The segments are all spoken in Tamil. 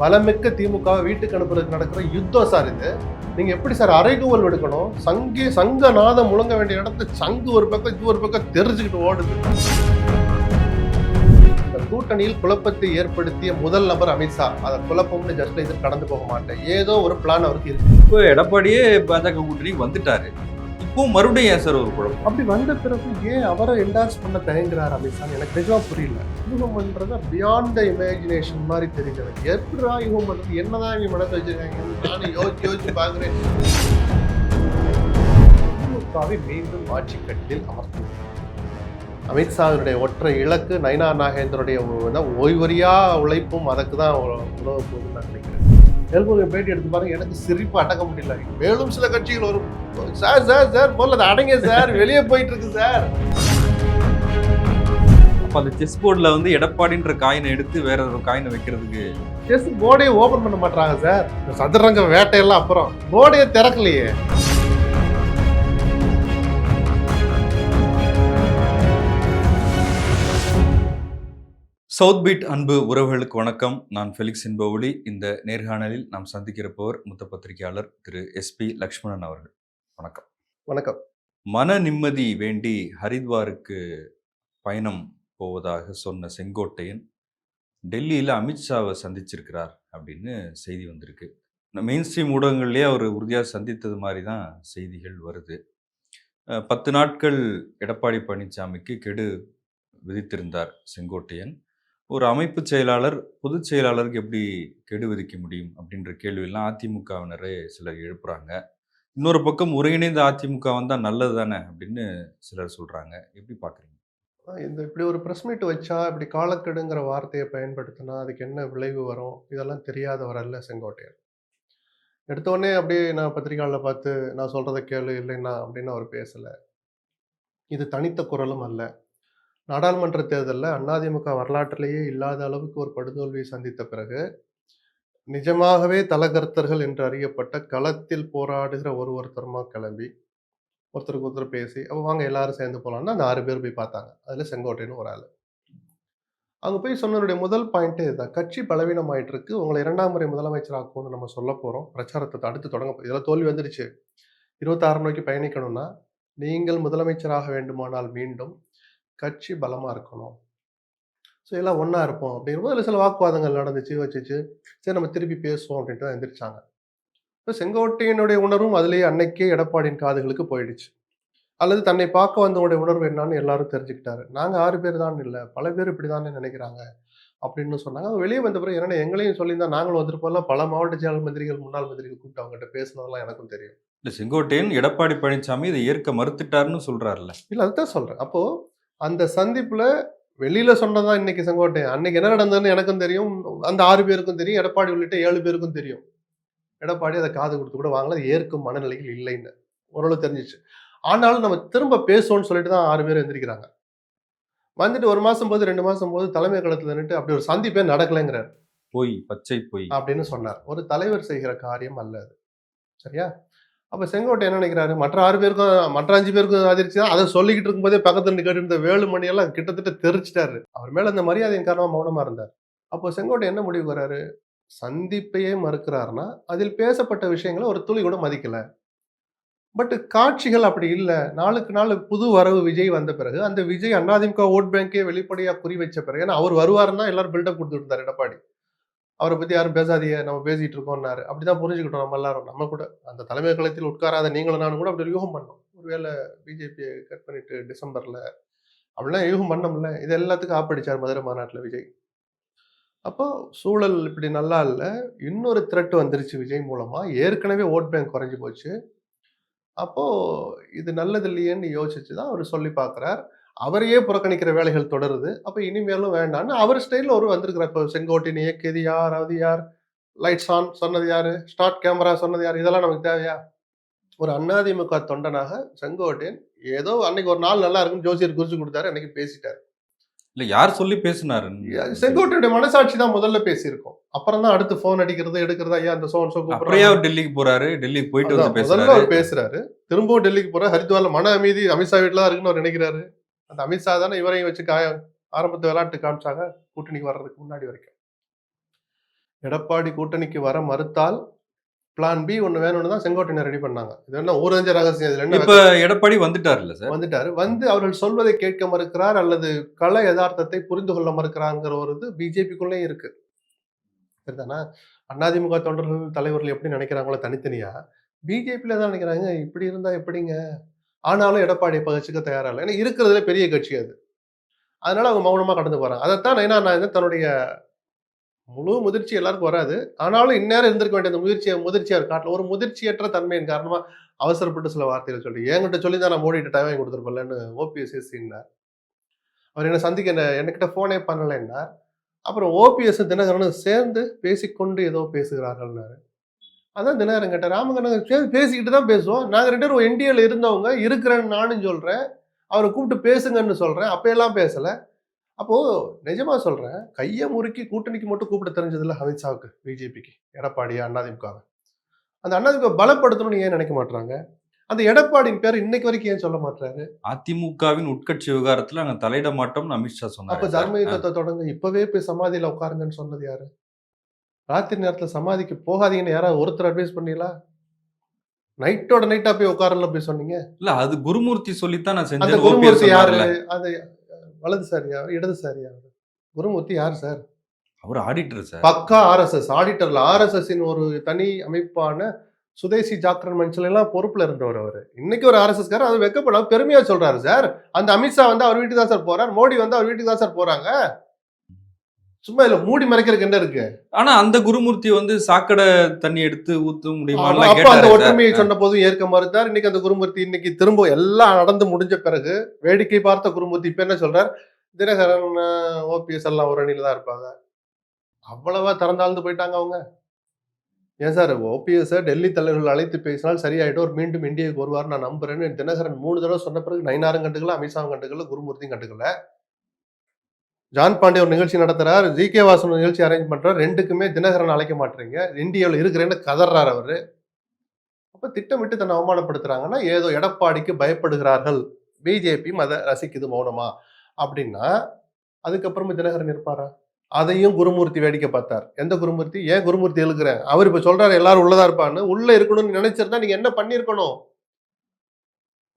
பலமிக்க திமுக வீட்டுக்கு அனுப்புறதுக்கு நடக்கிற யுத்தம் சார் இது. நீங்க எப்படி சார் அரைகூவல் எடுக்கணும் சங்கி சங்க நாதம் முழங்க வேண்டிய இடத்துல சங்கு ஒரு பக்கம் இது ஒரு பக்கம் தெரிஞ்சுக்கிட்டு ஓடுது. இந்த கூட்டணியில் குழப்பத்தை ஏற்படுத்திய முதல் நபர் அமித்ஷா அதை குழப்பம்னு ஜஸ்ட் இது கடந்து போக மாட்டேன். ஏதோ ஒரு பிளான் அவருக்கு இருக்கு. இப்போ எடப்பாடியே பாஜக கூட்டணி வந்துட்டாரு. இப்போ மறுபடியும் ஏன் சார் ஒரு குழப்பம்? அப்படி வந்த பிறகு ஏன் அவரை என்டான்ஸ் பண்ண தயங்குறார் அமித்ஷா? எனக்கு நிஜமா புரியல. யூகம் பண்றது பியாண்ட் த இமேஜினேஷன் மாதிரி தெரிஞ்சது. எப்படா யூகம் பண்றது? என்னதான் இவங்க மனசு வச்சிருக்காங்க? நானும் யோசிச்சு யோசிச்சு பாக்குறேன் திமுகவை மீண்டும் ஆட்சி கட்டில் அமர்த்தும் அமித்ஷாவினுடைய ஒற்றை இலக்கு நயனா நாகேந்திரனுடைய ஓய்வறியா உழைப்பும் அதுக்கு தான் உணவு போகுதுன்னு நான் நினைக்கிறேன் எல்முருகன் பேட்டி எடுத்து பாருங்க எனக்கு சிரிப்பு அடக்க முடியல. மேலும் சில கட்சிகள் வரும். சார் சார் சார் முதல்ல அடங்க சார். வெளியே போயிட்டு இருக்கு சார். அப்ப அந்த செஸ் போர்டில் வந்து எடப்பாடின்ற காயினை எடுத்து வேற ஒரு காயினை வைக்கிறதுக்கு செஸ் போர்டையே ஓபன் பண்ண மாட்டாங்க சார். இந்த சதுரங்க வேட்டையெல்லாம் அப்புறம் போர்டையே திறக்கலையே. சவுத் பீட் அன்பு உறவுகளுக்கு வணக்கம். நான் ஃபெலிக்ஸ் என்பவொலி இந்த நேர்காணலில் நாம் சந்திக்கிறப்பவர் மூத்த பத்திரிகையாளர் திரு எஸ்பி லக்ஷ்மணன் அவர்கள். வணக்கம். வணக்கம். மன நிம்மதி வேண்டி ஹரித்வாருக்கு பயணம் போவதாக சொன்ன செங்கோட்டையன் டெல்லியில் அமித்ஷாவை சந்திச்சிருக்கிறார் அப்படின்னு செய்தி வந்திருக்கு. மெயின் ஸ்ட்ரீம் ஊடகங்கள்லேயே அவர் உறுதியாக சந்தித்தது மாதிரி தான் செய்திகள் வருது. பத்து நாட்கள் எடப்பாடி பழனிசாமிக்கு கெடு விதித்திருந்தார் செங்கோட்டையன். ஒரு அமைப்பு செயலாளர் பொதுச் செயலாளருக்கு எப்படி கெடு விதிக்க முடியும் அப்படின்ற கேள்வியெல்லாம் அதிமுகவினரே சிலர் எழுப்புறாங்க. இன்னொரு பக்கம் ஒருங்கிணைந்த அதிமுக வந்தால் நல்லது தானே அப்படின்னு சிலர் சொல்றாங்க. எப்படி பார்க்குறீங்க இந்த இப்படி ஒரு ப்ரெஸ் மீட் வச்சா இப்படி காலக்கெடுங்கிற வார்த்தையை பயன்படுத்தினா அதுக்கு என்ன விளைவு வரும்? இதெல்லாம் தெரியாதவர் அல்ல செங்கோட்டையர் எடுத்தோடனே அப்படியே நான் பத்திரிகையாளர் பார்த்து நான் சொல்கிறத கேளு இல்லைன்னா அப்படின்னு அவர் பேசலை. இது தனித்த குரலும் அல்ல. நாடாளுமன்ற தேர்தலில் அதிமுக வரலாற்றிலேயே இல்லாத அளவுக்கு ஒரு படுதோல்வியை சந்தித்த பிறகு நிஜமாகவே தலகர்த்தர்கள் என்று அறியப்பட்ட களத்தில் போராடுகிற ஒரு ஒருத்தருமா கிளம்பி ஒருத்தருக்கு ஒருத்தர் பேசி அப்போ வாங்க எல்லாரும் சேர்ந்து போகலான்னு அந்த ஆறு பேர் போய் பார்த்தாங்க. அதில் செங்கோட்டைன்னு ஒரு ஆள். அங்கே போய் சொன்னனுடைய முதல் பாயிண்ட்டே இதுதான். கட்சி பலவீனமாயிட்டு இருக்கு உங்களை இரண்டாம் முறை முதலமைச்சர் ஆக்கும்னு நம்ம சொல்ல போகிறோம் பிரச்சாரத்தை அடுத்து தொடங்க இதில் இதெல்லாம் தோல்வி வந்துடுச்சு. இருபத்தாறு நோக்கி பயணிக்கணும்னா நீங்கள் முதலமைச்சராக வேண்டுமானால் மீண்டும் கட்சி பலமாக இருக்கணும். ஸோ எல்லாம் ஒன்றா இருப்போம் அப்படிங்கும்போது அதில் சில வாக்குவாதங்கள் நடந்துச்சு வச்சுச்சு. சரி நம்ம திருப்பி பேசுவோம் அப்படின்ட்டு தான் எந்திரிச்சாங்க. இப்போ செங்கோட்டையனுடைய உணர்வும் அதுலேயே அன்னைக்கே எடப்பாடியின் காதுகளுக்கு போயிடுச்சு. அல்லது தன்னை பார்க்க வந்தவனுடைய உணர்வு என்னன்னு எல்லாரும் தெரிஞ்சுக்கிட்டாரு. நாங்கள் ஆறு பேர் தான் இல்லை பல பேர் இப்படி தானே நினைக்கிறாங்க அப்படின்னு சொன்னாங்க. அவங்க வெளியே வந்த பிறகு என்னென்ன எங்களையும் சொல்லியிருந்தா நாங்களும் வந்திருப்போம்ல பல மாவட்ட செயல் மந்திரிகள் முன்னாள் மந்திரிகள் கூப்பிட்டு அவங்ககிட்ட பேசினதெல்லாம் எனக்கும் தெரியும். இல்லை செங்கோட்டையன் எடப்பாடி பழனிசாமி இதை ஏற்க மறுத்துட்டாருன்னு சொல்றாருல்ல. இல்லை அதுதான் சொல்கிறேன் அப்போது அந்த சந்திப்பில் வெளியில் சொன்னதா இன்னைக்கு செங்கோட்டையன் அன்னைக்கு என்ன நடந்ததுன்னு எனக்கும் தெரியும். அந்த ஆறு பேருக்கும் தெரியும். எடப்பாடி உள்ளிட்ட ஏழு பேருக்கும் தெரியும். எடப்பாடி அதை காது கொடுத்து கூட வாங்கல. ஏற்கும் மனநிலையில் இல்லைன்னு. ஓரளவு தெரிஞ்சிச்சு. ஆனாலும் நம்ம திரும்ப பேசுவோம்னு சொல்லிட்டு தான் ஆறு பேர் எந்திரிக்கிறாங்க. வந்துட்டு ஒரு மாசம் போது ரெண்டு மாசம் போது தலைமை களத்துல நின்னுட்டு அப்படி ஒரு சந்திப்பே நடக்கலைங்கிறார். பொய் பச்சை பொய். அப்படின்னு சொன்னார். ஒரு தலைவர் செய்கிற காரியம் அல்ல அது. சரியா? அப்போ செங்கோட்டை என்ன நினைக்கிறாரு? மற்ற ஆறு பேருக்கும் மற்ற அஞ்சு பேருக்கும் அதிர்ச்சி தான் அதை சொல்லிக்கிட்டு இருக்கும்போதே பக்கத்தில் கேட்டிருந்த இருந்த வேலுமணி எல்லாம் கிட்டத்தட்ட தெரிச்சிட்டாரு. அவர் மேலே அந்த மரியாதையின் காரணமாக மௌனமா இருந்தார். அப்போ செங்கோட்டை என்ன முடிவு வர்றாரு? சந்திப்பையே மறுக்கிறாருன்னா அதில் பேசப்பட்ட விஷயங்களை ஒரு துளி கூட மதிக்கலை. பட் காட்சிகள் அப்படி இல்லை. நாளுக்கு நாள் புது வரவு விஜய் வந்த பிறகு அந்த விஜய் அண்ணாதிமுக ஓட் பேங்கே வெளிப்படையாக குறி வச்ச பிறகு ஏன்னா அவர் வருவாருன்னா எல்லாரும் பில்டப் கொடுத்துட்டு இருந்தார் எடப்பாடி. அவரை பத்தி யாரும் பேசாதீங்க நம்ம பேசிட்டு இருக்கோம்னாரு அப்படிதான் புரிஞ்சுக்கிட்டோம் நம்ம எல்லாரும். நம்ம கூட அந்த தலைமை களத்தில் உட்காராத நீங்களும் நானும் கூட அப்படி யூகம் பண்ணோம். ஒருவேளை பிஜேபியை கட் பண்ணிட்டு டிசம்பர்ல அப்படிலாம் யூகம் பண்ணோம்ல. இது எல்லாத்துக்கும் ஆப்படிச்சார் மதுரை மாநாட்டில் விஜய். அப்போ சூழல் இப்படி நல்லா இல்லை. இன்னொரு த்ரெட் வந்துருச்சு விஜய் மூலமா. ஏற்கனவே ஓட் பேங்க் குறைஞ்சி போச்சு. அப்போ இது நல்லது இல்லையேன்னு யோசிச்சு தான் அவர் சொல்லி பார்க்குறார். அவரையே புறக்கணிக்கிற வேலைகள் தொடருது. அப்போ இனிமேலும் வேண்டாம்னு அவர் ஸ்டைலில் ஒரு வந்திருக்கிறார். இப்போ செங்கோட்டின் இயக்கியது யார்? அது யார்? லைட்ஸ் ஆன் சொன்னது யாரு? ஸ்டார்ட் கேமரா சொன்னது யார்? இதெல்லாம் நமக்கு தேவையா? ஒரு அண்ணாதிமுக தொண்டனாக செங்கோட்டையன் ஏதோ அன்னைக்கு ஒரு நாள் நல்லா இருக்குன்னு ஜோசியர் குறிச்சு கொடுத்தாரு. அன்னைக்கு பேசிட்டாரு. இல்லை யார் சொல்லி பேசினாரு? செங்கோட்டையுடைய மனசாட்சி தான் முதல்ல பேசியிருக்கோம். அப்புறம் தான் அடுத்து ஃபோன் அடிக்கிறது எடுக்கிறது ஐயா அந்த சோன் சோ அவர் டெல்லிக்கு போறாரு. டெல்லிக்கு போயிட்டு வந்து பேசுறாரு. பேசுறாரு. திரும்பவும் டெல்லிக்கு போற ஹரித்வார்ல மன அமைதி அமித்ஷா வீட்டுல தான் இருக்குன்னு அவர் நினைக்கிறாரு. அந்த அமித்ஷா தானே இவரையும் வச்சு காய ஆரம்பத்து விளையாட்டு காமிச்சாங்க கூட்டணிக்கு வர்றதுக்கு முன்னாடி வரைக்கும். எடப்பாடி கூட்டணிக்கு வர மறுத்தால் பிளான் பி ஒன்று வேணும்னு தான் செங்கோட்டையனை ரெடி பண்ணாங்க. இது என்ன ஊரஞ்ச ரகசியம் இதுல என்ன இப்ப எடப்பாடி வந்துட்டார்ல சார்? வந்துட்டாரு. வந்து அவர்கள் சொல்வதை கேட்க மறுக்கிறார் அல்லது கள யதார்த்தத்தை புரிந்து கொள்ள மறுக்கிறாங்கிற ஒரு இது பிஜேபிக்குள்ளேயும் இருக்கு. சரிதானா? அதிமுக தொண்டர்கள் தலைவர்கள் எப்படி நினைக்கிறாங்களோ தனித்தனியா? பிஜேபியில தான் நினைக்கிறாங்க. இப்படி இருந்தா எப்படிங்க? ஆனாலும் எடப்பாடி பகிர்ச்சிக்க தயாராக இல்லை. ஏன்னா இருக்கிறதுல பெரிய கட்சி அது. அதனால அவங்க மௌனமாக கடந்து போகிறாங்க அதைத்தான் ஏன்னா நான் வந்து தன்னுடைய முழு முதிர்ச்சி எல்லாருக்கும் வராது. ஆனாலும் இந்நேரம் இருந்திருக்க வேண்டிய அந்த முதிர்ச்சியை முதிர்ச்சியாக காட்டல. ஒரு முதிர்ச்சியற்ற தன்மையின் காரணமாக அவசரப்பட்டு சில வார்த்தைகள் சொல்லி என்கிட்ட சொல்லி தான் நான் மோடிட்டு டைம் வாங்கி கொடுத்துருப்பேன்லன்னு ஓபிஎஸ் அவர் என்ன சந்திக்க என்ன என்கிட்ட ஃபோனே பண்ணலைன்னா அப்புறம் ஓபிஎஸ் தினகரனும் சேர்ந்து பேசிக்கொண்டு ஏதோ பேசுகிறார்கள்னாரு அதான் தினகரன் கேட்டார் ராமகரன் சேர்ந்து பேசிக்கிட்டு தான் பேசுவோம். நாங்கள் ரெண்டு பேரும் என்டிஏல இருந்தவங்க இருக்கிறேன்னு நானும் சொல்கிறேன் அவரை கூப்பிட்டு பேசுங்கன்னு சொல்கிறேன் அப்போயெல்லாம் பேசலை. அப்போது நிஜமா சொல்கிறேன் கையை முறுக்கி கூட்டணிக்கு மட்டும் கூப்பிட தெரிஞ்சதில்ல அமித்ஷாவுக்கு பிஜேபிக்கு எடப்பாடியா அண்ணாதிமுகவை. அந்த அண்ணாதிமுக பலப்படுத்தணும்னு ஏன் நினைக்க மாட்டாங்க அந்த எடப்பாடியின் பேர் இன்னைக்கு வரைக்கும் ஏன் சொல்ல மாட்டாரு அதிமுகவின் உட்கட்சி விவகாரத்துல நாங்க தலையிட மாட்டோம்னு அமித்ஷா அப்ப சொன்னாரு. தர்ம சார். யுத்தத்தை தொடங்க இப்பவே போய் சமாதியில உட்காருங்கன்னு சொன்னது யாரு? ராத்திரி நேரத்துல சமாதிக்கு போகாதீங்கன்னு யாராவது ஒருத்தர் அட்வைஸ் பண்ணீங்களா? நைட்டோட நைட்டா போய் உட்காரல போய் சொன்னீங்க? இல்ல அது குருமூர்த்தி சொல்லித்தான் நான் அந்த செஞ்சேன் குருமூர்த்தி யாரு? அது வலதுசாரியா இடதுசாரியா குருமூர்த்தி யார் சார் அவர் ஆடிட்டர் சார் பக்கா ஆர்எஸ்எஸ் ஆடிட்டர்ல ஆர்எஸ்எஸ் ஒரு தனி அமைப்பான சுதேசி ஜாக்ரன் மன்சில் எல்லாம் பொறுப்புல இருந்தவர் அவர். இன்னைக்கு ஒரு ஆர்எஸ்எஸ் காரர் அது வெக்கப்படாம பெருமையா சொல்றாரு சார் அந்த அமித்ஷா வந்து அவர் வீட்டுக்கு தான் சார் போறார். மோடி வந்து அவர் வீட்டுக்கு தான் சார் போறாங்க. சும்மா இல்ல மூடி மறைக்கிறதுக்கு என்ன இருக்கு? ஆனா அந்த குருமூர்த்தி வந்து சாக்கடை தண்ணி எடுத்து ஊத்த முடியுமா? அப்ப அந்த ஒற்றுமையை சொன்ன போதும் ஏற்க மறுத்தார். இன்னைக்கு அந்த குருமூர்த்தி இன்னைக்கு திரும்ப எல்லாம் நடந்து முடிஞ்ச பிறகு வேடிக்கை பார்த்த குருமூர்த்தி இப்ப என்ன சொல்றார்? தினகரன் ஓபிஎஸ் எல்லாம் ஒரு அணியில தான் இருப்பாங்க. அவ்வளவா திறந்தாழ்ந்து போயிட்டாங்க அவங்க. ஏன் சார் ஓபிஎஸ் டெல்லி தலைவர்கள் அழைத்து பேசினால் சரியாயிடும் ஒரு மீண்டும் இந்தியாவுக்கு வருவார் நான் நம்புறேன்னு தினகரன் மூணு தடவை சொன்ன பிறகு நயினாரும் கண்டுக்கல அமித்ஷாவும் கண்டுக்கல குருமூர்த்தியும் கண்டுக்கல. ஜான் பாண்டே ஒரு நிகழ்ச்சி நடத்துறார். ஜி கே வாசன் ஒரு நிகழ்ச்சி அரேஞ்ச் பண்றார். ரெண்டுக்குமே தினகரன் அழைக்க மாட்டேறீங்க. இந்தியாவில் இருக்கிறேன்னு கதறார் அவரு. அப்போ திட்டமிட்டு தன்னை அவமானப்படுத்துறாங்கன்னா ஏதோ எடப்பாடிக்கு பயப்படுகிறார்கள். பிஜேபி அதை ரசிக்குது மௌனமா? அப்படின்னா அதுக்கப்புறமா தினகரன் இருப்பாரா? அதையும் குருமூர்த்தி வேடிக்கை பார்த்தார். எந்த குருமூர்த்தி? ஏன் குருமூர்த்தி எழுக்கிறேன்? அவர் இப்போ சொல்றாரு எல்லாரும் உள்ளதா இருப்பான்னு. உள்ள இருக்கணும்னு நினைச்சிருந்தா நீங்க என்ன பண்ணிருக்கணும்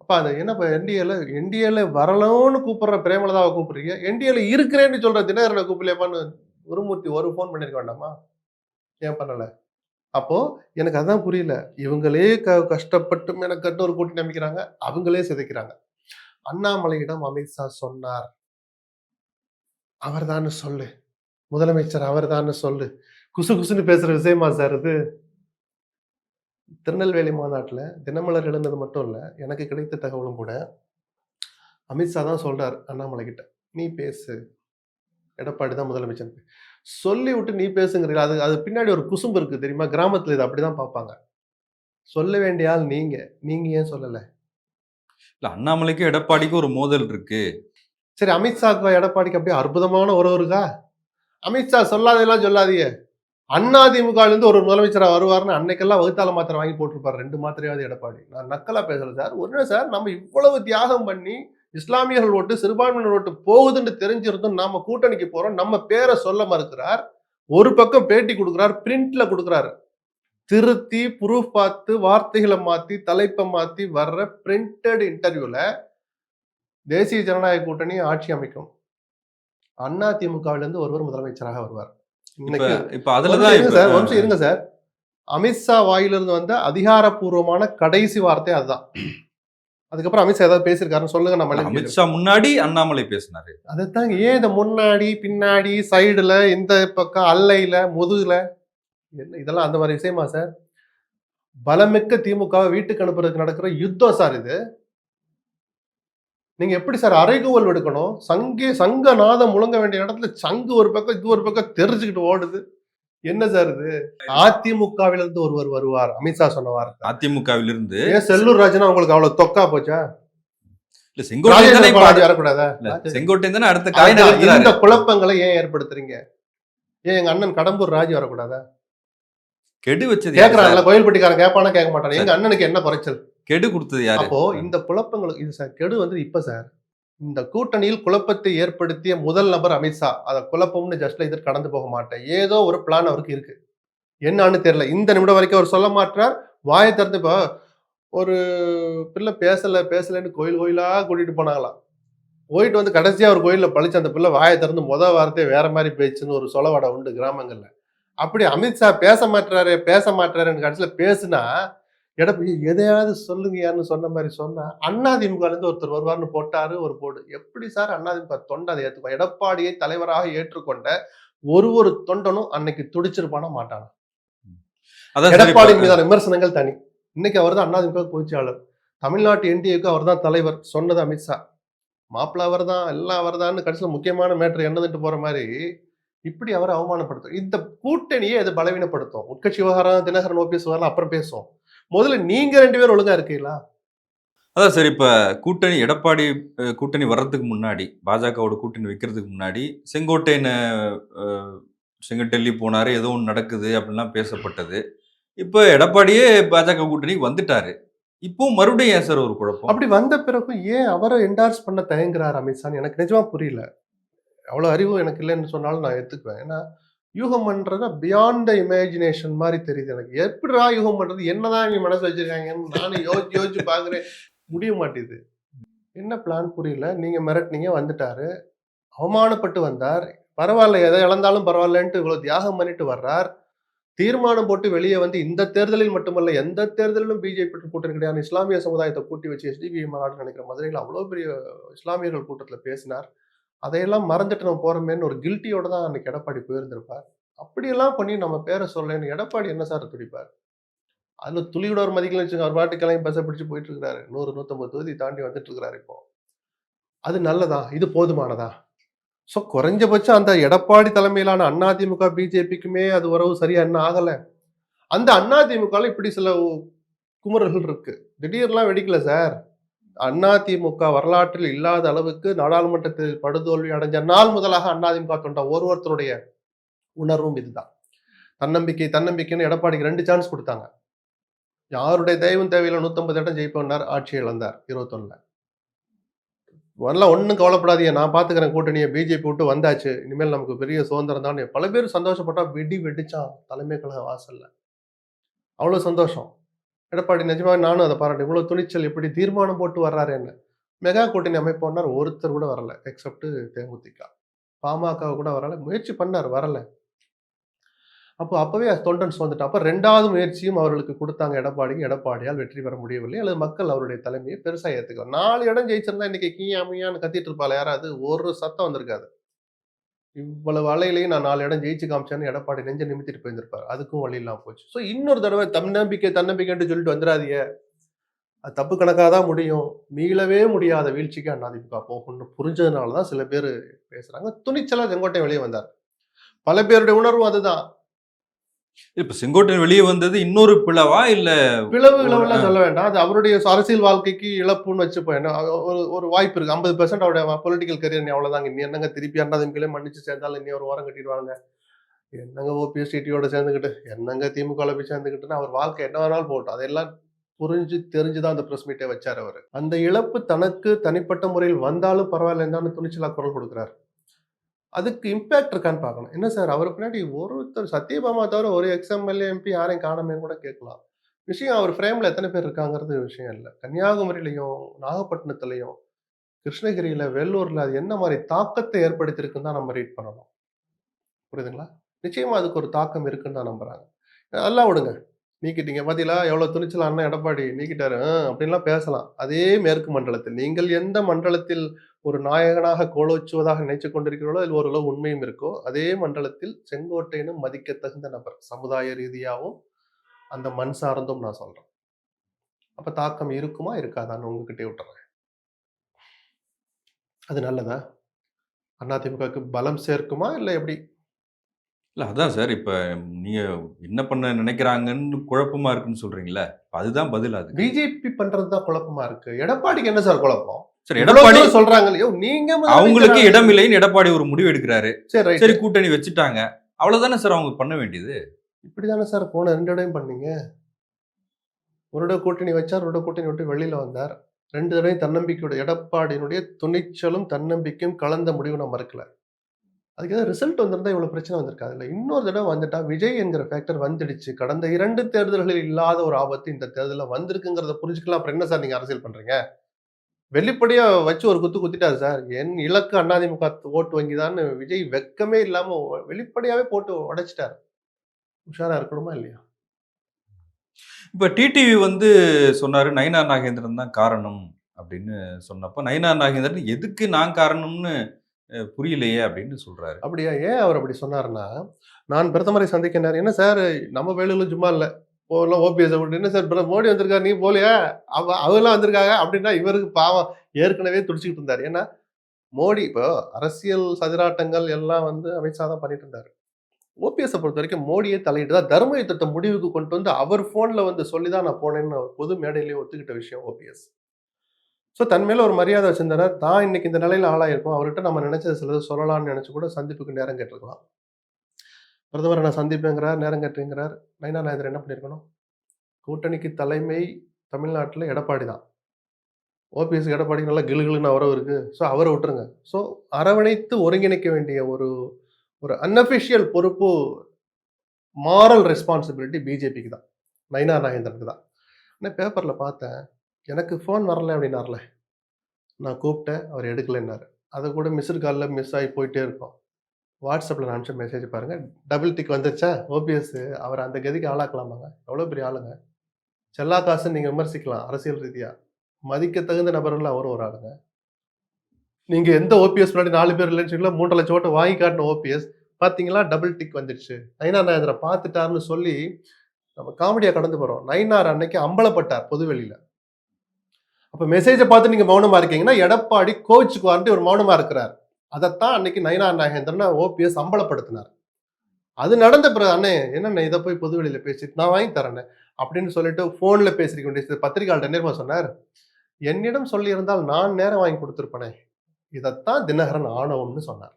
அப்போ அது என்ன என்டிஏல என்டிஏல வரணும்னு கூப்பிடுற பிரேமலதாவை கூப்பிடுறீங்க. என்டிஏல இருக்கிறேன்னு சொல்ற தினகரனை கூப்பிடலையாப்பான்னு குருமூர்த்தி ஒரு ஃபோன் பண்ணிருக்க வேண்டாமா? ஏன் பண்ணலை? அப்போ எனக்கு அதான் புரியல. இவங்களே க கஷ்டப்பட்டு மெனக்கட்டு ஒரு கூட்டி நம்பிக்கிறாங்க அவங்களே சிதைக்கிறாங்க. அண்ணாமலையிடம் அமித்ஷா சொன்னார். அவர் தான்னு சொல்லு. முதலமைச்சர் அவர் தான்னு சொல்லு. குசு குசுன்னு பேசுற விஷயமா சார் இது? திருநெல்வேலி மாநாட்டில் தினமலர் எழுந்தது மட்டும் இல்லை எனக்கு கிடைத்த தகவலும் கூட அமித்ஷா தான் சொல்றார் அண்ணாமலை கிட்ட. நீ பேசு. எடப்பாடி தான் முதலமைச்சர். சொல்லி விட்டு நீ பேசுங்கிறீங்க அது அது பின்னாடி ஒரு குசும்பு இருக்கு தெரியுமா? கிராமத்துல இது அப்படிதான் பார்ப்பாங்க. சொல்ல வேண்டிய ஆள் நீங்க. நீங்க ஏன் சொல்லல? இல்ல அண்ணாமலைக்கும் எடப்பாடிக்கும் ஒரு மோதல் இருக்கு. சரி அமித்ஷாக்கு எடப்பாடிக்கு அப்படியே அற்புதமான உறவு இருக்கா? அமித்ஷா சொல்லாதெல்லாம் சொல்லாதீங்க. அதிமுக ஒரு முதலமைச்சராக வருவார்னு அன்னைக்கெல்லாம் வகுத்தால மாத்திரை வாங்கி போட்டிருப்பார். ரெண்டு மாத்திரையாவது எடப்பாடி. நான் நக்கலாக பேசுகிறேன் சார். ஒண்ணு சார் நம்ம இவ்வளவு தியாகம் பண்ணி இஸ்லாமியர்கள் ஓட்டு சிறுபான்மையினர் ஓட்டு போகுதுன்னு தெரிஞ்சிருந்தும் நாம கூட்டணிக்கு போறோம். நம்ம பேரை சொல்ல மறுக்கிறார். ஒரு பக்கம் பேட்டி கொடுக்குறார் பிரிண்ட்ல கொடுக்குறாரு. திருத்தி ப்ரூஃப் பார்த்து வார்த்தைகளை மாத்தி தலைப்பை மாத்தி வர்ற பிரிண்டட் இன்டர்வியூல தேசிய ஜனநாயக கூட்டணி ஆட்சி அமைக்கும். அண்ணா ஒருவர் முதலமைச்சராக வருவார். இப்ப அதுலதான் இருங்க சார் இருங்க சார். அமித்ஷா வாயிலிருந்து வந்த அதிகாரப்பூர்வமான கடைசி வார்த்தை அதுதான். அதுக்கப்புறம் அமித்ஷா ஏதாவது பேசியிருக்காருன்னு சொல்லுங்க நம்ம. அமித்ஷா முன்னாடி அண்ணாமலை பேசினாரு. அதைத்தாங்க ஏன் இந்த முன்னாடி பின்னாடி சைடுல இந்த பக்கம் அல்லையில முதுகுல? இதெல்லாம் அந்த மாதிரி விஷயமா சார்? பலமிக்க திமுகவை வீட்டுக்கு அனுப்புறதுக்கு நடக்கிற யுத்தம் சார் இது. நீங்க எப்படி சார் அரைகுவல் எடுக்கணும்? சங்கே சங்க நாதம் முழங்க வேண்டிய இடத்துல சங்கு ஒரு பக்கம் இது ஒரு பக்கம் தெரிஞ்சுக்கிட்டு ஓடுது. என்ன சார் இது? அதிமுகவில இருந்து ஒருவர் வருவார் அமித்ஷா சொன்ன வார்த்தை. அதிமுகவிலிருந்து ஏன் செல்லூர் ராஜனா உங்களுக்கு அவ்வளவு தொக்கா போச்சா? இல்ல செங்கோட்டையன் வரக்கூடாதா? செங்கோட்டையன் தானே அடுத்த நகர்த்துறாரு இந்த குழப்பங்களை ஏன் ஏற்படுத்துறீங்க? ஏன் எங்க அண்ணன் கடம்பூர் ராஜி வரக்கூடாதா? கெடு வச்சது சார்? கோயில்பட்டிக்காரன் கேட்பானா கேட்க மாட்டான்? எங்க அண்ணனுக்கு என்ன குறைச்சல்? கெடு கொடுத்தது யாரு? அப்போ இந்த குழப்பங்களுக்கு இது சார் கெடு வந்து இப்ப சார் இந்த கூட்டணியில் குழப்பத்தை ஏற்படுத்திய முதல் நபர் அமித்ஷா அதை குழப்பம்னு ஜஸ்ட்ல இது கடந்து போக மாட்டேன். ஏதோ ஒரு பிளான் அவருக்கு இருக்கு. என்னன்னு தெரியல. இந்த நிமிடம் வரைக்கும் அவர் சொல்ல மாட்டார் வாயை திறந்து இப்போ ஒரு பிள்ளை பேசல பேசலன்னு கோயில் கோயிலா கூட்டிட்டு போனாங்களாம். போயிட்டு வந்து கடைசியா ஒரு கோயில்ல பழிச்சு அந்த பிள்ளை வாயை திறந்து முத வார்த்தையே வேற மாதிரி பேச்சுன்னு ஒரு சொலவடை உண்டு கிராமங்கள்ல. அப்படி அமித்ஷா பேச மாட்டாரு பேச மாட்டாருன்னு கடைசியில பேசுனா எடப்பாடி எதையாவது சொல்லுங்கயான்னு சொன்ன மாதிரி சொன்னா அண்ணாதிமுக இருந்து ஒருத்தர் வருவார்னு போட்டாரு ஒரு போடு. எப்படி சார் அண்ணாதிமுக தொண்டை அதை ஏத்துக்கும் எடப்பாடியை தலைவராக ஏற்றுக்கொண்ட ஒரு ஒரு தொண்டனும் அன்னைக்கு துடிச்சிருப்பானா மாட்டானா? எடப்பாடி மீதான விமர்சனங்கள் தனி. இன்னைக்கு அவர் தான் அண்ணாதிமுக பொதுச்செயலாளர். தமிழ்நாட்டு என்டிஏக்கு அவர் தான் தலைவர் சொன்னது அமித்ஷா மாப்பிள்ள அவர் தான் எல்லாம் அவர் தான் கடைசியில் முக்கியமான மேட்ரு என்னதுன்ட்டு போற மாதிரி இப்படி அவரை அவமானப்படுத்தும். இந்த கூட்டணியை அது பலவீனப்படுத்தும்? உட்கட்சி விவகாரம் தினகரன் ஓபிஎஸ் விவகாரம் அப்புறம் பேசுவோம். முதல்ல நீங்க ரெண்டு பேரும் ஒழுங்கா இருக்கீங்களா? அதான் சார் இப்ப கூட்டணி எடப்பாடி கூட்டணி வர்றதுக்கு முன்னாடி பாஜகவோட கூட்டணி வைக்கிறதுக்கு முன்னாடி செங்கோட்டையன் அஹ், செங்க டெல்லி போனாரு ஏதோ ஒன்று நடக்குது அப்படின்லாம் பேசப்பட்டது. இப்போ எடப்பாடியே பாஜக கூட்டணிக்கு வந்துட்டாரு. இப்போ மறுபடியும் ஏன் சார் ஒரு குழப்பம்? அப்படி வந்த பிறகு ஏன் அவரை என்டார்ஸ் பண்ண தயங்குறார் அமித்ஷான்னு எனக்கு நிஜமா புரியல. அவ்வளோ அறிவு எனக்கு இல்லைன்னு சொன்னாலும் நான் எடுத்துக்குவேன் ஏன்னா யூகம் பண்றது பியாண்ட் த இமேஜினேஷன் மாதிரி தெரியுது எனக்கு. எப்படிடா யூகம் பண்ணுறது என்னதான் நீ மனசு வச்சிருக்காங்கன்னு நானும் யோசிச்சு யோசிச்சு பார்க்குறேன். முடிய மாட்டேது. என்ன பிளான் புரியல. நீங்கள் மிரட்டினீங்க வந்துட்டாரு. அவமானப்பட்டு வந்தார். பரவாயில்ல எதை இழந்தாலும் பரவாயில்லன்ட்டு இவ்வளோ தியாகம் பண்ணிட்டு வர்றார். தீர்மானம் போட்டு வெளியே வந்து இந்த தேர்தலில் மட்டுமல்ல எந்த தேர்தலிலும் பிஜேபி கூட்டணி கிடையாது. இஸ்லாமிய சமுதாயத்தை கூட்டி வச்சு எஸ்டிபி மாநாடு நினைக்கிற மதுரையில் அவ்வளோ பெரிய இஸ்லாமியர்கள் கூட்டத்தில் பேசினார். அதையெல்லாம் மறந்துட்டு நம்ம போகிறோமேன்னு ஒரு கில்ட்டியோட தான் அன்னைக்கு எடப்பாடி போயிருந்திருப்பார். அப்படியெல்லாம் பண்ணி நம்ம பேரை சொல்லலைன்னு எடப்பாடி என்ன சார் துடிப்பார்? அதில் துளியோட ஒரு மதிக்கல வச்சுங்க அவர் பாட்டுக்கெல்லாம் பஸ்ஸை பிடிச்சி போயிட்டு இருக்கிறாரு நூறு நூற்றம்பது தொகுதி தாண்டி வந்துட்டு இருக்கிறாரு இப்போ. அது நல்லதா? இது போதுமானதா? ஸோ குறைஞ்சபட்சம் அந்த எடப்பாடி தலைமையிலான அதிமுக பிஜேபிக்குமே அது உறவு சரியா என்ன ஆகலை. அந்த அதிமுகவில் இப்படி சில குமரர்கள் இருக்கு. திடீர்லாம் வெடிக்கல சார். அதிமுக வரலாற்றில் இல்லாத அளவுக்கு நாடாளுமன்றத்தில் படுதோல்வி அடைஞ்ச நாள் முதலாக அதிமுக தொண்ட ஒருவருத்தருடைய உணர்வும் இதுதான். தன்னம்பிக்கை தன்னம்பிக்கைன்னு எடப்பாடிக்கு ரெண்டு சான்ஸ் கொடுத்தாங்க. யாருடைய தயவும் தேவையில்ல நூத்தம்பது இடம் ஜெயிப்பவனார் ஆட்சி இழந்தார் இருபத்தொன்னுல. வரலாம் ஒன்றும் கவலைப்படாதீங்க. நான் பார்த்துக்கிறேன் கூட்டணியை பிஜேபி விட்டு வந்தாச்சு. இனிமேல் நமக்கு பெரிய சுதந்திரம் தான். பல பேர் சந்தோஷப்பட்டா வெடி வெடிச்சான் தலைமை கழக வாசல்ல. அவ்வளோ சந்தோஷம். எடப்பாடி நிஜமாக நானும் அதை பாராட்டேன் இவ்வளோ துணிச்சல் இப்படி தீர்மானம் போட்டு வர்றாரு என்ன? மெகா கூட்டணி அமைப்போனார் ஒருத்தர் கூட வரல எக்ஸப்ட் தேமுதிக. பாமக கூட வரல முயற்சி பண்ணார் வரல. அப்போ அப்பவே தொண்டன் வந்துட்டு அப்போ ரெண்டாவது முயற்சியும் அவர்களுக்கு கொடுத்தாங்க எடப்பாடிக்கு. எடப்பாடியால் வெற்றி பெற முடியவில்லை. அல்லது மக்கள் அவருடைய தலைமையை பெருசாக ஏற்றுக்கலாம் நாலு இடம் ஜெயிச்சிருந்தா இன்னைக்கு கீயாமையான்னு கத்திட்டு இருப்பாள் யாராவது ஒரு சத்தம் வந்திருக்காது. இவ்வளவு அலையிலையும் நான் நாலு இடம் ஜெயிச்சு காமிச்சேன்னு எடப்பாடி நெஞ்ச நிமித்திட்டு போயிருந்திருப்பார். அதுக்கும் வழி இல்லாமல் போச்சு. ஸோ இன்னொரு தடவை தன்னம்பிக்கை தன்னம்பிக்கைன்ட்டு சொல்லிட்டு வந்துடாதீங்க அது தப்பு கணக்காக தான் முடியும். மீளவே முடியாத வீழ்ச்சிக்கு அதிமுக போகும்னு புரிஞ்சதுனால தான் சில பேர் பேசுகிறாங்க துணிச்சலாக செங்கோட்டை வெளியே வந்தார். பல பேருடைய உணர்வும் அதுதான். இப்ப செங்கோட்டையன் வெளியே வந்தது இன்னொரு பிளவா இல்ல பிளவு இளவெல்லாம் சொல்ல வேண்டாம். அது அவருடைய அரசியல் வாழ்க்கைக்கு இழப்புன்னு வச்சுப்போம். ஒரு ஒரு வாய்ப்பு இருக்கு. ஐம்பது பெர்சென்ட் அவருடைய பொலிட்டிக்கல் கரியர் நீ அவ்வளவுதாங்க. நீ என்னங்க திருப்பி அண்ணாதிமுகலே மன்னிச்சு சேர்ந்தாலும் இன்னும் ஒரு வாரம் கட்டிடுவாங்க என்னங்க ஓபிஎஸ் டிடியோட சேர்ந்துக்கிட்டு என்னங்க திமுக போய் சேர்ந்துக்கிட்டுன்னு அவர் வாழ்க்கை என்ன வேணாலும் போகட்டும். அதெல்லாம் புரிஞ்சு தெரிஞ்சுதான் அந்த பிரஸ் மீட்டை வச்சார் அவர். அந்த இழப்பு தனக்கு தனிப்பட்ட முறையில் வந்தாலும் பரவாயில்ல துணிச்சலா குரல் கொடுக்குறாரு. அதுக்கு இம்பேக்ட் இருக்கான்னு பார்க்கணும். என்ன சார்? அவர் பின்னாடி ஒருத்தர் சத்யபாமா தவிர ஒரு எக்ஸ்எம்எல்ஏ எம்பி யாரையும் காணமே கூட கேட்கலாம். விஷயம் அவர் ஃப்ரேமில் எத்தனை பேர் இருக்காங்கிறது விஷயம் இல்லை. கன்னியாகுமரியிலையும் நாகப்பட்டினத்துலையும் கிருஷ்ணகிரியில் வேலூரில் அது என்ன மாதிரி தாக்கத்தை ஏற்படுத்தியிருக்குன்னு தான் நம்ம ரீட் பண்ணணும். புரியுதுங்களா? நிச்சயமாக அதுக்கு ஒரு தாக்கம் இருக்குன்னு தான் நம்புகிறாங்க அதெல்லாம் விடுங்க. நீக்கிட்டீங்க. பார்த்தீங்களா எவ்வளோ துணிச்சல் அண்ணன் எடப்பாடி நீக்கிட்டாரு. அப்படின்லாம் பேசலாம். அதே மேற்கு மண்டலத்தில். நீங்கள் எந்த மண்டலத்தில் ஒரு நாயகனாக கோலோச்சுவதாக நினைச்சு கொண்டிருக்கிறீர்களோ அதில் ஓரளவு உண்மையும் இருக்கோ அதே மண்டலத்தில் செங்கோட்டையனும் மதிக்க தகுந்த நபர் சமுதாய ரீதியாகவும் அந்த மண் சார்ந்தும் நான் சொல்றேன். அப்ப தாக்கம் இருக்குமா இருக்காதான்னு உங்ககிட்டே விட்டுறேன். அது நல்லதா? அதிமுகவுக்கு பலம் சேர்க்குமா இல்லை எப்படி? இல்ல அதான் சார் இப்ப நீங்க என்ன பண்ண நினைக்கிறாங்கன்னு குழப்பமா இருக்குன்னு சொல்றீங்களே இப்ப அதுதான் பதில் அது பிஜேபி பண்றதுதான் குழப்பமா இருக்கு. எடப்பாடிக்கு என்ன சார் குழப்பம்? சரி எடப்பாடி சொல்றாங்க இல்லையோ நீங்க அவங்களுக்கு இடம் இல்லைன்னு எடப்பாடி ஒரு முடிவு எடுக்கிறாரு. சரி சரி கூட்டணி வச்சுட்டாங்க. அவ்வளவுதானே சார் அவங்க பண்ண வேண்டியது? இப்படிதானே சார் போன ரெண்டு இடையும் பண்ணீங்க. ஒரு இடம் கூட்டணி வச்சார் ஒரு இடம் கூட்டணி விட்டு வெளியில வந்தார். ரெண்டு தடவையும் தன்னம்பிக்கையோட எடப்பாடியினுடைய துணிச்சலும் தன்னம்பிக்கையும் கலந்த முடிவு நான் மறுக்கல. அதுக்கு ஏதாவது ரிசல்ட் வந்திருந்தா இவ்வளவு பிரச்சனை வந்திருக்காது இல்லை இன்னொரு தடவை வந்துட்டா விஜய் என்கிற ஃபேக்டர் வந்துடுச்சு. கடந்த இரண்டு தேர்தல்களில் இல்லாத ஒரு ஆபத்து இந்த தேர்தலில் வந்திருக்குங்கிறத புரிஞ்சுக்கலாம். அப்புறம் என்ன சார் நீங்க அரசியல் பண்றீங்க? வெளிப்படையா வச்சு ஒரு குத்து குத்திட்டாரு சார். என் இலக்கு அதிமுக ஓட்டு வங்கி விஜய் வெக்கமே இல்லாம வெளிப்படையாவே போட்டு உடைச்சிட்டாரு. உஷாரா இருக்கணுமா இல்லையா? இப்போ டிடிவி வந்து சொன்னாரு நயினா நாகேந்திரன் தான் காரணம் அப்படின்னு சொன்னப்போ நயினா நாகேந்திரன் எதுக்கு நான் காரணம்னு புரியலையே அப்படின்னு சொல்றாரு. அப்படியா? ஏன் அவர் அப்படி சொன்னாருன்னா நான் பிரதமரை சந்திக்க நேரம் என்ன சார் நம்ம வேலைகளும் சும்மா இல்லை. போகலாம் ஓபிஎஸ் என்ன சார் பிர- மோடி வந்திருக்காரு நீ போலியா? அவ அவெல்லாம் வந்திருக்காங்க அப்படின்னா இவருக்கு பாவம் ஏற்கனவே துடிச்சிக்கிட்டு இருந்தார். ஏன்னா மோடி இப்போ அரசியல் சதிராட்டங்கள் எல்லாம் வந்து அமித்ஷா தான் பண்ணிட்டு இருந்தார். ஓபிஎஸ் பொறுத்த வரைக்கும் மோடியே தலையிட்டு தான் தர்ம யுத்தத்தை முடிவுக்கு கொண்டு வந்து அவர் ஃபோனில் வந்து சொல்லி தான் நான் போனேன்னு பொது மேடையிலேயே ஒத்துக்கிட்ட விஷயம் ஓபிஎஸ். ஸோ தன் மேலே ஒரு மரியாதை வச்சிருந்தார். தான் இன்னைக்கு இந்த நிலையில் ஆளாயிருக்கும். அவர்கிட்ட நம்ம நினைச்சது சிலது சொல்லலாம்னு நினச்சி கூட சந்திப்புக்கு நேரம் கேட்டிருக்கலாம். பிரதமரை நான் சந்திப்பேங்கிறார் நேரம் கட்டுங்கிறார் நைனா நாயந்தர் என்ன பண்ணியிருக்கணும்? கூட்டணிக்கு தலைமை தமிழ்நாட்டில் எடப்பாடி தான். ஓபிஎஸ் எடப்பாடி நல்லா கிளுகிளுன்னு அவரவு இருக்கு. ஸோ அவரை விட்டுருங்க. ஸோ அரவணைத்து ஒருங்கிணைக்க வேண்டிய ஒரு ஒரு அன்அஃபிஷியல் பொறுப்பு மாரல் ரெஸ்பான்சிபிலிட்டி பிஜேபிக்கு தான். நைனா நாகேந்திரனுக்கு தான். ஆனால் பேப்பரில் பார்த்தேன். எனக்கு ஃபோன் வரல அப்படின்னார்ல. நான் கூப்பிட்டேன் அவர் எடுக்கலைன்னாரு. அதை கூட மிஸ்டு காலில் மிஸ் ஆகி போயிட்டே இருக்கோம். வாட்ஸ்அப்பில் நான் அனுப்பிச்ச மெசேஜ் பாருங்கள் டபுள் டிக் வந்துச்சா ஓபிஎஸ் அவர் அந்த கதிக்கு ஆளாக்கலாமாங்க. எவ்வளோ பெரிய ஆளுங்க. செல்லா காசுன்னு நீங்கள் விமர்சிக்கலாம் அரசியல் ரீதியாக மதிக்க தகுந்த நபர்கள் அவரும் ஒரு ஆளுங்க. நீங்கள் எந்த ஓபிஎஸ் முன்னாடி நாலு பேர் இல்லைன்னு சொல்லி மூன்றரை லட்சம் ஓட்டு வாங்கி காட்டின ஓபிஎஸ். பார்த்தீங்களா டபுள் டிக் வந்துடுச்சு நைனா நாயந்திர பார்த்துட்டாருன்னு சொல்லி நம்ம காமெடியாக கடந்து போகிறோம் நைனார் அன்னைக்கு அம்பலப்பட்டார் பொதுவெளியில். அப்போ மெசேஜை பார்த்து நீங்கள் மௌனமாக இருக்கீங்கன்னா எடப்பாடி கோச்சுக்கு வந்துட்டு ஒரு மௌனமாக இருக்கிறார். அதைத்தான் அன்னைக்கு நயனா நாகேந்திரன் ஓபிஎஸ் அம்பலப்படுத்தினார். அது நடந்த பிறகு அண்ணே என்னண்ணே இதை போய் பொதுவெளியில் பேசிட்டு நான் வாங்கி தரேன் அப்படின்னு சொல்லிட்டு ஃபோனில் பேசிருக்க வேண்டிய பத்திரிகையாளர் நேர்மா சொன்னார்? என்னிடம் சொல்லியிருந்தால் நான் நேரம் வாங்கி கொடுத்துருப்பனே இதைத்தான் தினகரன் ஆணவம்னு சொன்னார்.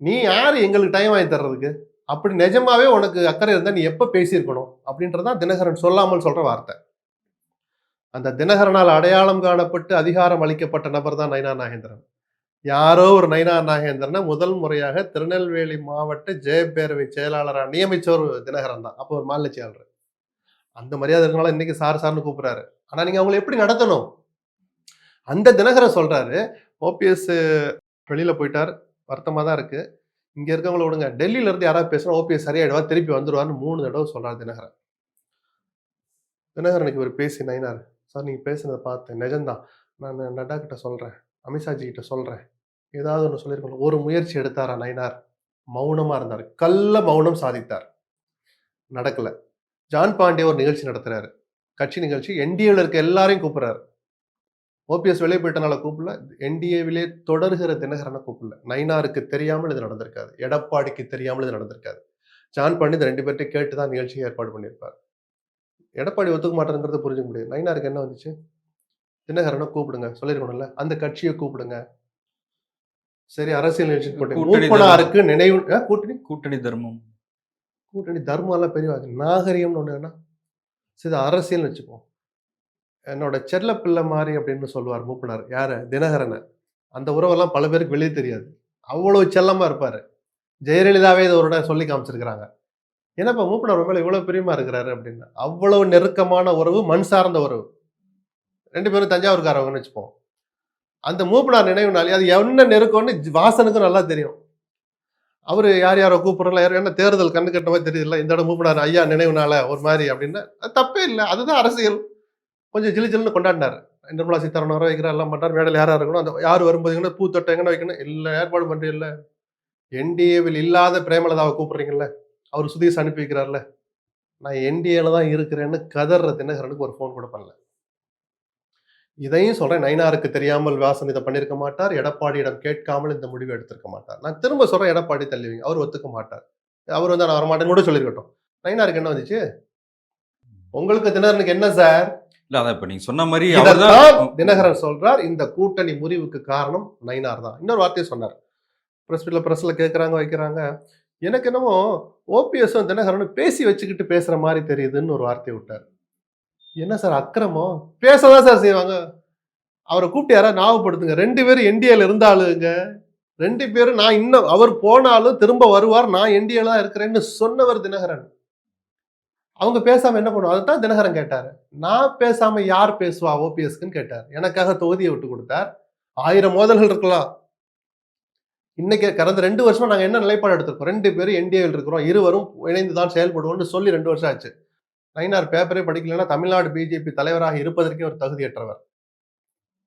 நீ யார்? எங்களுக்கு டைம் வாங்கி தர்றதுக்கு? அப்படி நிஜமாவே உனக்கு அக்கறை இருந்தால் நீ எப்போ பேசியிருக்கணும்? அப்படின்றதான் தினகரன் சொல்லாமல் சொல்கிற வார்த்தை. அந்த தினகரனால் அடையாளம் காணப்பட்டு அதிகாரம் அளிக்கப்பட்ட நபர் தான் நயனா நாகேந்திரன். யாரோ ஒரு நயினா நாகேந்திரனை முதல் முறையாக திருநெல்வேலி மாவட்ட ஜெயப்பேரவை செயலாளராக நியமிச்சவர் தினகரன் தான். அப்போ ஒரு மாநில செயலாளர் அந்த மரியாதை இருக்கனால இன்னைக்கு சார் சார்னு கூப்பிடுறாரு. ஆனால் நீங்கள் அவங்களை எப்படி நடத்தணும்? அந்த தினகரன் சொல்கிறாரு ஓபிஎஸ் வெளியில் போயிட்டார். வருத்தமாக தான் இருக்குது இங்கே இருக்கவங்கள விடுங்க. டெல்லியிலேருந்து யாராவது பேசுகிறோம் ஓபிஎஸ் சரியாயிடுவா திருப்பி வந்துடுவான்னு மூணு தடவை சொல்கிறார் தினகரன். தினகரனுக்கு இவர் பேசி நைனார் சார் நீங்கள் பேசுனதை பார்த்தேன் நிஜம்தான். நான் நட்டா கிட்ட சொல்கிறேன் அமித்ஷாஜி கிட்ட சொல்கிறேன் ஏதாவது ஒன்று சொல்லியிருக்கணும் ஒரு முயற்சி எடுத்தாரா நைனார் மௌனமாக இருந்தார். கல்ல மௌனம் சாதித்தார். நடக்கலை. ஜான் பாண்டே ஒரு நிகழ்ச்சி நடத்துகிறாரு கட்சி நிகழ்ச்சி. என்டிஏவில் இருக்க எல்லாரையும் கூப்பிட்றாரு. ஓபிஎஸ் வெளியே போயிட்டனால கூப்பிடல. என்டிஏவிலே தொடர்கிற தினகரனை கூப்பிடல. நைனாருக்கு தெரியாமல் இது நடந்திருக்காது. எடப்பாடிக்கு தெரியாமல் இது நடந்திருக்காது. ஜான் பாண்டி இந்த ரெண்டு பேர்கிட்ட கேட்டு தான் நிகழ்ச்சியை ஏற்பாடு பண்ணியிருப்பார். எடப்பாடி ஒத்துக்க மாட்டேங்கிறத புரிஞ்சுக்க முடியாது. நைனாருக்கு என்ன வந்துச்சு? தினகரனை கூப்பிடுங்க. சொல்லிருக்கணும்ல அந்த கட்சியை கூப்பிடுங்க. சரி அரசியல் மூப்பனாருக்கு நினைவு கூட்டணி? கூட்டணி தர்மம். கூட்டணி தர்மம் எல்லாம் பெரிய. நாகரிகம்னு ஒண்ணு என்ன சரி அரசியல்னு வச்சுப்போம் என்னோட செல்ல பிள்ளை மாதிரி அப்படின்னு சொல்லுவார் மூப்பனார். யாரு? தினகரனை. அந்த உறவெல்லாம் பல பேருக்கு வெளியே தெரியாது. அவ்வளவு செல்லமா இருப்பாரு. ஜெயலலிதாவே இதை ஒரு சொல்லி காமிச்சிருக்கிறாங்க. என்னப்பா மூப்பனார் மேல இவ்வளவு பிரியமா இருக்கிறாரு அப்படின்னு. அவ்வளவு நெருக்கமான உறவு மண் சார்ந்த உறவு. ரெண்டு பேரும் தஞ்சாவூர்காரவங்கன்னு வச்சுப்போம். அந்த மூப்பனார் நினைவு நாளி அது என்ன நெருக்கம்னு வாசனுக்கும் நல்லா தெரியும். அவர் யார் யாரோ கூப்பிட்றல யார் என்ன தேர்தல் கண்ணு கட்ட மாதிரி தெரியல இந்த இடம் மூப்பனார் ஐயா நினைவுனால ஒரு மாதிரி அப்படின்னா. அது தப்பே இல்லை அதுதான் அரசியல். கொஞ்சம் ஜிலு ஜிலுன்னு கொண்டாடினார். நிர்மலா சீதாராமன் வர வைக்கிறார் எல்லாம் பண்றாரு மேடையில் யாராக இருக்கணும் அந்த யார் வரும்போது பூ பூத்தொட்டை எங்கே வைக்கணும் இல்லை ஏற்பாடு பண்றீங்கல்ல. என்டிஏவில் இல்லாத பிரேமலதாவை கூப்பிட்றீங்கல்ல அவர் சுதீஷ் அனுப்பி வைக்கிறார்ல. நான் என்டிஏல தான் இருக்கிறேன்னு கதற தினகரனுக்கு ஒரு ஃபோன் கூட பண்ணல. இதையும் சொல்றேன். நைனாருக்கு தெரியாமல் வாசன் இதை பண்ணியிருக்க மாட்டார். எடப்பாடியிடம் கேட்காமல் இந்த முடிவை எடுத்திருக்க மாட்டார். நான் திரும்ப சொல்றேன் எடப்பாடி தள்ளுவீங்க. அவர் ஒத்துக்க மாட்டார். அவர் வந்து நான் வரமாட்டேன்னு கூட சொல்லியிருக்கட்டும். நைனாருக்கு என்ன வந்துச்சு? உங்களுக்கு தினகரனுக்கு என்ன சார்? இல்ல அதான் இப்ப நீங்க சொன்ன மாதிரி தினகரன் சொல்றார். இந்த கூட்டணி முறிவுக்கு காரணம் நைனார் தான். இன்னொரு வார்த்தையை சொன்னார். பிரஸ் மீட்ல பிரஸ்ல கேட்கறாங்க வைக்கிறாங்க. எனக்கு என்னமோ ஓபிஎஸும் தினகரனும் பேசி வச்சுக்கிட்டு பேசுற மாதிரி தெரியுதுன்னு ஒரு வார்த்தையை விட்டார். என்ன சார் அக்கிரமம்? பேசதான் சார் செய்வாங்க. அவரை கூப்பிட்டு யாராவது ஞாபகப்படுத்துங்க. ரெண்டு பேரும் என்டிஏல இருந்தாளுங்க ரெண்டு பேரும் நான் இன்னும் அவர் போனாலும் திரும்ப வருவார் நான் என்டிஏல தான் இருக்கிறேன்னு சொன்னவர் தினகரன். அவங்க பேசாம என்ன பண்ணுவோம் அதுதான் தினகரன் கேட்டார். நான் பேசாம யார் பேசுவா ஓபிஎஸ்க்குன்னு கேட்டார். எனக்காக தொகுதியை விட்டு கொடுத்தார். ஆயிரம் மோதல்கள் இருக்கலாம். இன்னைக்கு கடந்த ரெண்டு வருஷமா நாங்கள் என்ன நிலைப்பாடு எடுத்திருக்கோம்? ரெண்டு பேரும் என்டிஏவில் இருக்கிறோம். இருவரும் இணைந்து தான் செயல்படுவோம்னு சொல்லி ரெண்டு வருஷம் ஆச்சு. நைனார் பேப்பரே படிக்கலைன்னா தமிழ்நாடு பிஜேபி தலைவராக இருப்பதற்கே ஒரு தகுதியற்றவர்.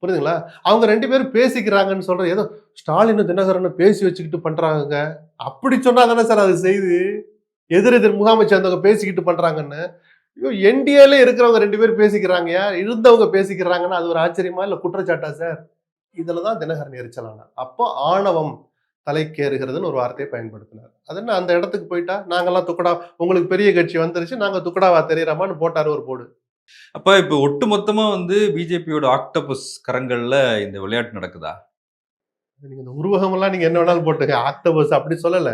புரியுதுங்களா? அவங்க ரெண்டு பேரும் பேசிக்கிறாங்கன்னு சொல்ற ஏதோ ஸ்டாலின் தினகரன் பேசி வச்சுக்கிட்டு பண்றாங்க அப்படி சொன்னா தானே சார் அது செய்து? எதிர் எதிர் முகாமை சேர்ந்தவங்க பேசிக்கிட்டு பண்றாங்கன்னு. ஐயோ என்டிஏல இருக்கிறவங்க ரெண்டு பேரும் பேசிக்கிறாங்கயா இருந்தவங்க பேசிக்கிறாங்கன்னா அது ஒரு ஆச்சரியமா இல்ல குற்றச்சாட்டா சார்? இதில் தான் தினகரன் எரிச்சலான. அப்போ ஆணவம் தலைக்கேறுகிறதுன்னு ஒரு வார்த்தையை பயன்படுத்தினார். அது என்ன அந்த இடத்துக்கு போயிட்டா நாங்கெல்லாம் துக்கடா உங்களுக்கு பெரிய கட்சி வந்துருச்சு நாங்க துக்கடாவா தெரியறாமான்னு போட்டாரு ஒரு போடு அப்ப இப்ப ஒட்டுமொத்தமா வந்து பிஜேபியோட ஆக்டோபஸ் கரங்கள்ல இந்த விளையாட்டு நடக்குதா? நீங்க இந்த உருவகம் எல்லாம் நீங்க என்ன வேணாலும் போட்டுங்க ஆக்டோபஸ் அப்படி சொல்லல.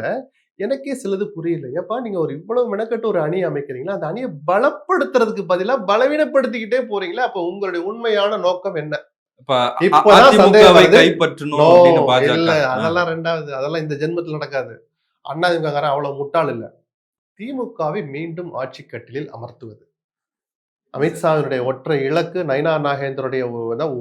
எனக்கே சிலது புரியல. ஏப்பா நீங்க ஒரு இவ்வளவு மெனக்கட்டு ஒரு அணி அமைக்கிறீங்களா? அந்த அணியை பலப்படுத்துறதுக்கு பதிலா பலவீனப்படுத்திக்கிட்டே போறீங்களா? அப்ப உங்களுடைய உண்மையான நோக்கம் என்ன? அதெல்லாம் ரெண்டாவது அதெல்லாம் இந்த ஜென்மத்தில் நடக்காது. அண்ணாதிமுககாரன் அவ்வளவு முட்டாள் இல்ல. திமுகவை மீண்டும் ஆட்சி கட்டிலில் அமர்த்துவது. அமித்ஷாவினுடைய ஒற்றை இலக்கு நயனா நாகேந்திரனுடைய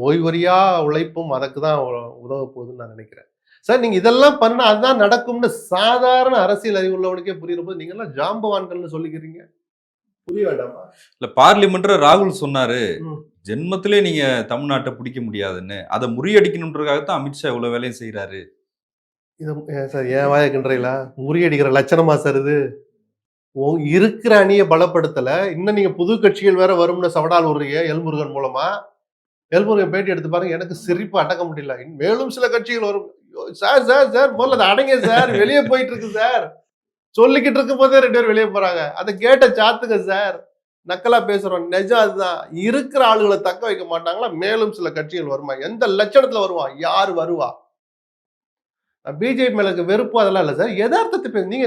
ஓய்வறியா உழைப்பும் அதுக்கு தான் உதவ போகுதுன்னு நான் நினைக்கிறேன். சார் நீங்க இதெல்லாம் பண்ணா அதுதான் நடக்கும்னு சாதாரண அரசியல் அறிவு உள்ளவனுக்கே புரியுற போது நீங்க எல்லாம் ஜாம்பவான்கள்னு சொல்லிக்கிறீங்க. புரிய வேண்டாமா? இல்ல பார்லிமெண்ட்ல ராகுல் சொன்னாரு. ஜென்மத்திலே நீங்கள் தமிழ்நாட்டை பிடிக்க முடியாதுன்னு அதை முறியடிக்கணுன்றதுக்காகத்தான் அமித்ஷா இவ்வளோ வேலையும் செய்கிறாரு இது ஏன் சார் ஏன் வாயக்கின்றீங்களா முறியடிக்கிற லட்சணமா சார் இது? இருக்கிற அணியை பலப்படுத்தல. இன்னும் நீங்க புது கட்சிகள் வேற வரும்னு சவடால் உரிய எல்முருகன் மூலமா. எல்முருகன் பேட்டி எடுத்து பாருங்க எனக்கு சிரிப்பு அடக்க முடியல. மேலும் சில கட்சிகள் வரும். சார் சார் சார் முதல்ல அதை அடங்க சார் வெளியே போயிட்டு இருக்கு சார். சொல்லிக்கிட்டு இருக்கும் போதே ரெண்டு பேரும் வெளியே போறாங்க. அதை கேட்ட சாத்துங்க சார். நக்கலா பேசுறோம். நிஜம் அதுதான். இருக்கிற ஆளுகளை தக்க வைக்க மாட்டாங்களா? மேலும் சில கட்சிகள் வருமா? எந்த லட்சணத்துல வருவா? யார் வருவா? பிஜேபி மேலே இருக்க வெறுப்பு அதெல்லாம் இல்லை சார். யதார்த்தத்தை பேச நீங்க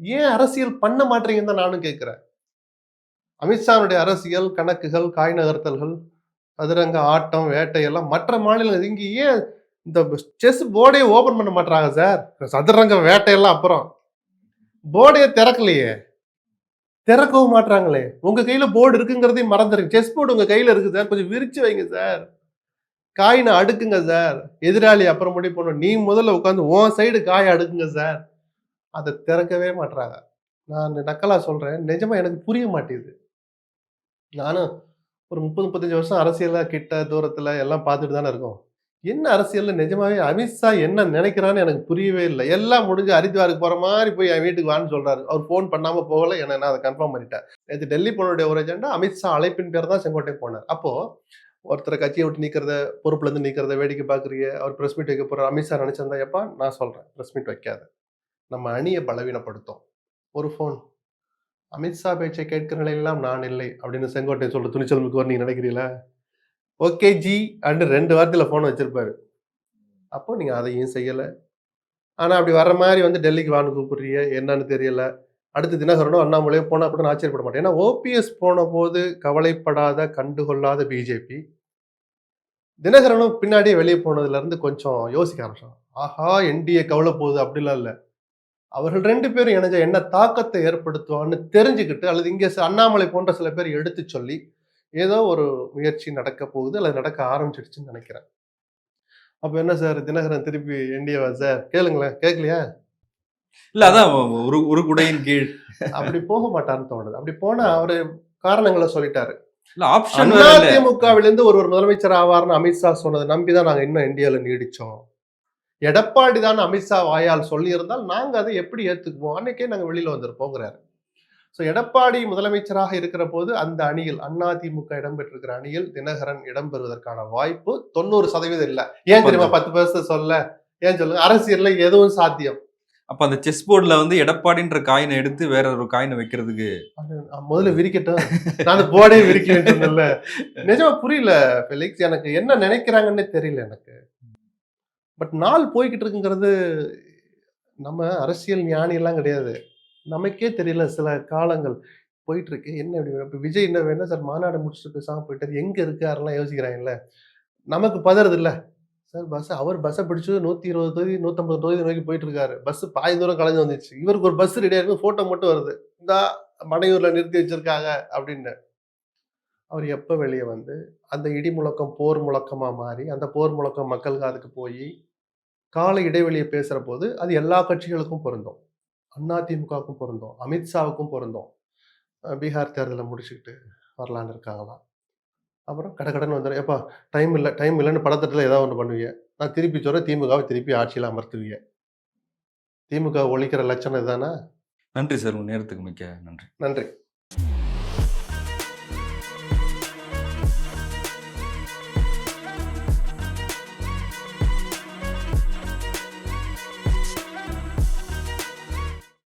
ஏன் அரசியல் பண்ண மாட்டீங்கன்னு தான் நானும் கேட்குறேன் அமித்ஷாவுடைய அரசியல் கணக்குகள் காய் நகர்த்தல்கள் சதுரங்க ஆட்டம் வேட்டை எல்லாம் மற்ற மாநிலங்கள் இங்க ஏன் இந்த செஸ் போர்டையே ஓபன் பண்ண மாட்டாங்க சார்? சதுரங்க வேட்டையெல்லாம் அப்புறம். போர்டையே திறக்கலையே. திறக்கவும் மாட்டுறாங்களே உங்க கையில போர்டு இருக்குங்கிறதையும் மறந்துருங்க. செஸ் போர்டு உங்க கையில இருக்கு சார் கொஞ்சம் விரிச்சு வைங்க சார் காயினை அடுக்குங்க சார் எதிராளி அப்புறம் முடி போகணும் நீ முதல்ல உட்காந்து உன் சைடு காயை அடுக்குங்க சார் அதை திறக்கவே மாட்றாங்க. நான் நக்கலா சொல்றேன். நிஜமா எனக்கு புரிய மாட்டேங்குது. நானும் ஒரு முப்பது முப்பத்தஞ்சு வருஷம் அரசியலாக கிட்ட தூரத்துல எல்லாம் பார்த்துட்டு தானே இருக்கோம். என்ன அரசியல்ல நிஜமாவே அமித்ஷா என்ன நினைக்கிறான்னு எனக்கு புரியவே இல்லை. எல்லாம் முடிஞ்சு ஹரித்வாருக்கு போற மாதிரி போய் என் வீட்டுக்கு வான்னு சொல்றாரு. அவர் ஃபோன் பண்ணாம போகல. என்ன நான் அதை கன்ஃபார்ம் பண்ணிட்டேன். நேற்று டெல்லி போனுடைய ஒரு ஏஜெண்டா அமித்ஷா அழைப்பின் பேர் தான் செங்கோட்டை போனார். அப்போ ஒருத்தரை கட்சியை விட்டு நீக்கிறத பொறுப்புல இருந்து நீக்கிறத வேடிக்கை பார்க்குறீங்க. அவர் பிரஸ் மீட் வைக்க போறாரு. அமித்ஷா நினைச்சிருந்தா எப்பா நான் சொல்றேன். பிரஸ் மீட் வைக்காத. நம்ம அணியை பலவீனப்படுத்தும். ஒரு ஃபோன் அமித்ஷா பேச்சை கேட்கிற நிலையெல்லாம் நான் இல்லை. அப்படின்னு செங்கோட்டை சொல்ற துணிச்சல் மிக்கவர் நீங்க நினைக்கிறீங்களா? ஓகே ஜி அண்டு ரெண்டு வாரத்தில் ஃபோன் வச்சுருப்பாரு. அப்போ நீங்கள் அதையும் செய்யலை. ஆனால் அப்படி வர மாதிரி வந்து டெல்லிக்கு வான்னு கூப்பிட்றீங்க என்னன்னு தெரியல. அடுத்து தினகரனும் அண்ணாமலையோ போனால் கூட நான் ஆச்சரியப்பட மாட்டேன். ஏன்னா ஓபிஎஸ் போன போது கவலைப்படாத கண்டுகொள்ளாத பிஜேபி தினகரனும் பின்னாடியே வெளியே போனதுலேருந்து கொஞ்சம் யோசிக்க ஆரம்பிச்சோம் ஆஹா என்டிஏ கவலை போகுது அப்படிலாம் இல்லை. அவர்கள் ரெண்டு பேரும் இணைஞ்ச என்ன தாக்கத்தை ஏற்படுத்துவான்னு தெரிஞ்சுக்கிட்டு அல்லது இங்கே அண்ணாமலை போன்ற சில பேர் எடுத்து சொல்லி ஏதோ ஒரு முயற்சி நடக்க போகுது அல்லது நடக்க ஆரம்பிச்சிடுச்சுன்னு நினைக்கிறேன். அப்ப என்ன சார்? தினகரன் திருப்பி என்டிஏவா சார்? கேளுங்களேன் கேட்கலையா? இல்ல அதான் ஒரு ஒரு குடையின் கீழ். அப்படி போக மாட்டான்னு தோணுது. அப்படி போனா அவரு காரணங்களை சொல்லிட்டாரு. அதிமுகவிலிருந்து ஒருவர் முதலமைச்சர் ஆவார்னு அமித்ஷா சொன்னதை நம்பிதான் நாங்க இன்னும் இந்தியால நீடிச்சோம். எடப்பாடி தான் அமித்ஷா வாயால் சொல்லியிருந்தால் நாங்க அதை எப்படி ஏத்துக்குவோம்? அன்னைக்கே நாங்க வெளியில வந்திருப்போங்கிறாரு. ஸோ எடப்பாடி முதலமைச்சராக இருக்கிற போது அந்த அணியில் அதிமுக இடம்பெற்றிருக்கிற அணியில் தினகரன் இடம்பெறுவதற்கான வாய்ப்பு தொண்ணூறு சதவீதம் இல்ல. ஏன் தெரியுமா? பத்து பர்சன்ட் சொல்ல. ஏன் சொல்லுங்க அரசியல்ல எதுவும் சாத்தியம். அப்ப அந்த செஸ் போர்டுல வந்து எடப்பாடின்ற காயினை எடுத்து வேற ஒரு காயினை வைக்கிறதுக்கு முதல்ல விரிக்கட்டும். நான் போர்டே விரிக்க வேண்டியதில்ல நிஜமா புரியல ஃபெலிக்ஸ் எனக்கு என்ன நினைக்கிறாங்கன்னே தெரியல எனக்கு. பட் நாள் போய்கிட்டு இருக்குங்கிறது நம்ம அரசியல் ஞானி எல்லாம் கிடையாது. நமக்கே தெரியல சில காலங்கள் போயிட்டுருக்கு. என்ன இப்படி இப்போ விஜய் என்ன வேணும் சார் மாநாடு முடிச்சுட்டு பேசாமல் போயிட்டார் எங்கே இருக்காருலாம் யோசிக்கிறாங்கல்ல. நமக்கு பதறது இல்லை சார் பஸ் அவர் பஸ்ஸை பிடிச்சி நூற்றி இருபது தொகுதி நூற்றம்பது தொகுதி நோக்கி போயிட்டு இருக்காரு பஸ் பாதி தூரம் கலைஞ்சு வந்துச்சு இவருக்கு ஒரு பஸ் ரெடியாக இருக்கு. ஃபோட்டோ மட்டும் வருது. இந்த மடையூரில் நிறுத்தி வச்சிருக்காங்க. அப்படின்னு. அவர் எப்போ வெளியே வந்து அந்த இடி முழக்கம் போர் முழக்கமாக மாறி அந்த போர் முழக்கம் மக்கள் காதுக்கு போய் கால இடைவெளியை பேசுகிற போது அது எல்லா கட்சிகளுக்கும் பொருந்தும். அதிமுகவுக்கும் பொருந்தும். அமித்ஷாவுக்கும் பொருந்தும். அஹ் பீகார் தேர்தலை முடிச்சுக்கிட்டு வரலான்னு இருக்காங்களாம் அப்புறம் கடகடன்னு வந்துடும் எப்பா டைம் இல்லை டைம் இல்லைன்னு படத்தட்டில் ஏதாவது ஒன்று பண்ணுவீங்க. நான் திருப்பி சொல்கிறேன் திமுகவை திருப்பி ஆட்சியில் அமர்த்துவீங்க. திமுக ஒழிக்கிற லட்சணம் இதுதானே நன்றி சார். உங்கள் நேரத்துக்கு மிக்க நன்றி. நன்றி.